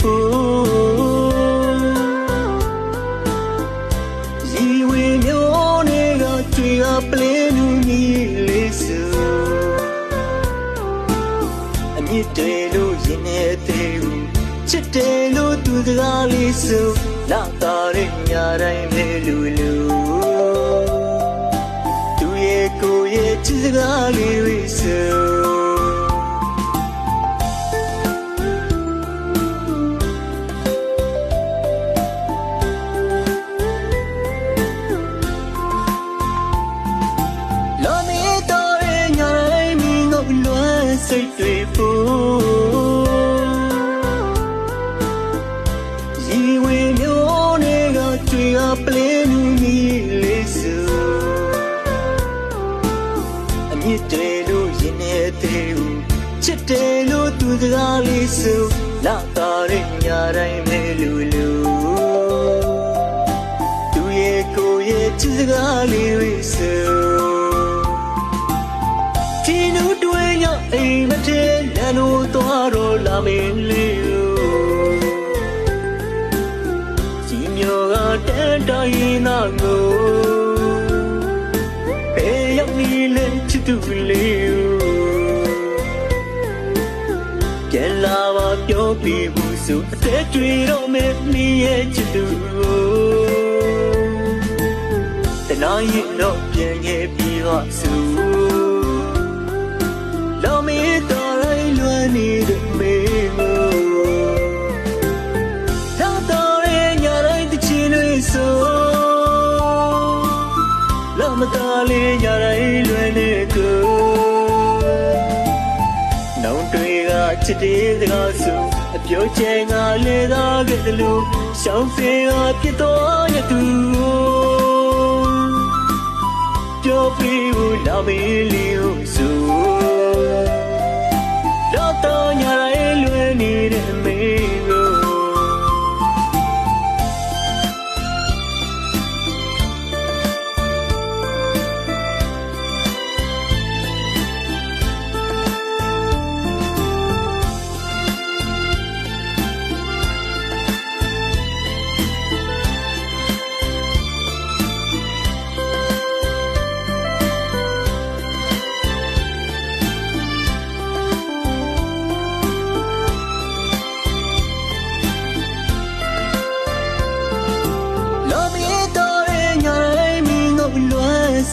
ဖို့ရီဝေမျိုးတွေကကြွေအပလင်းလူကြီးလေးစုအမြင့်တွေလို့ရင်နေသေးဘူးချစ်တယ်လို့သူစကားလေးစုလာတာရဲ့ညာတိုင်းပဲလူလူသူရဲ့ကိုယ်ရဲ့ချစ်စကားလေးတွေစု စိတ်တွေဖို့ရီဝေမျိုးတွေကကြွေအပလင်းလူကြီးလေးစုအမြင့်တွေလို့ရင်နေသေးဘူးချစ်တယ်လို့သူစကားလေးစုလာတာရဲ့ညာတိုင်းပဲလူလူ ထဲလမ်းတို့သွားတော့လာမင်းလေးဒီမျိုးကတန်တိုင်းနာကိုဘယ်ရောက်နေလဲချစ်သူလေးပြန်လာပါပြောပြီးဘူးဆိုအသက်တွေတော့မင်းရဲ့ချစ်သူတနာရင်တော့ပြန်ခဲ့ပြီးတော့ဆို မတော်လေးညာတိုင်းလွမ်းနေကိုနောင်တွေကချစ်တဲ့စကားဆိုအပြောချင်ကလေသာကတလူရှောင်းစင်ကပြစ်တော်ရသူပြောပြီးဘူးလာမီလီဟုဆို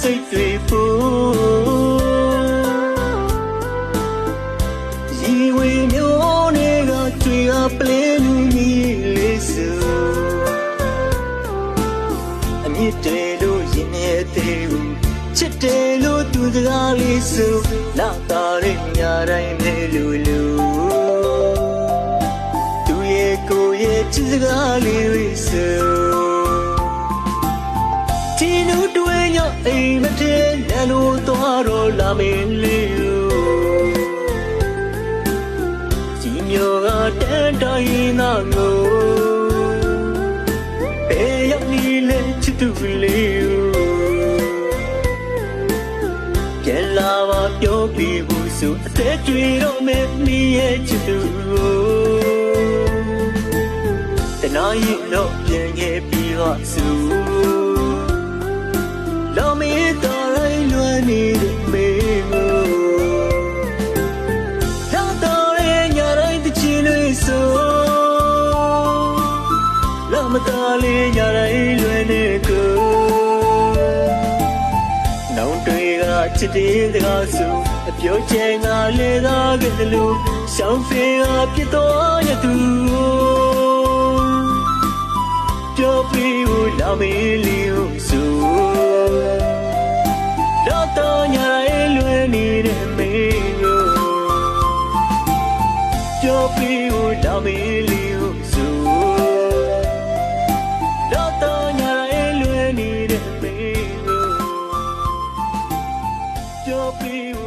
စိတ်တွေဖို့ရီဝေမျိုးတွေကကြွေအပလင်းလူကြီးလေးစုအမြင့်တွေလို့ရင်နေသေးဘူးချစ်တယ်လို့သူစကားလေးစုလာတာရဲ့ညာတိုင်းပဲလူလူသူရဲ့ကိုယ်ရဲ့ချစ်စကားလေးတွေစုဒီနုတွေ ညအိမ်မထဲလမ်းတို့သွားတော့လာမင်းလေးဒီမျိုးကတန်တိုင်းနာကိုဘယ်ရောက်နေလဲချစ်သူလေးပြန်လာပါပြောပြီးဘူးဆိုအသက်တွေတော့မင်းရဲ့ချစ်သူတနာရင်တော့ပြန်ခဲ့ပြီးတော့ဆို နေတဲ့မေကိုလာတော်ရဲ့ညာတိုင်းတချင်လေးဆိုလောင်မတော်လေးညာတိုင်းလွမ်းနေကိုနောင်တွေကချစ်တဲ့စကားဆိုအပြောချင်ကလေသာကတလူရှောင်းဖေးကပြစ်တော်ရသူပြောပြီးဘူးလာမီလီ ပြောပြီးဦးလာမေးလီဟုဆိုတော့တော့ညာရဲလွယ်နေတဲ့မေကိုပြောပြီးဦး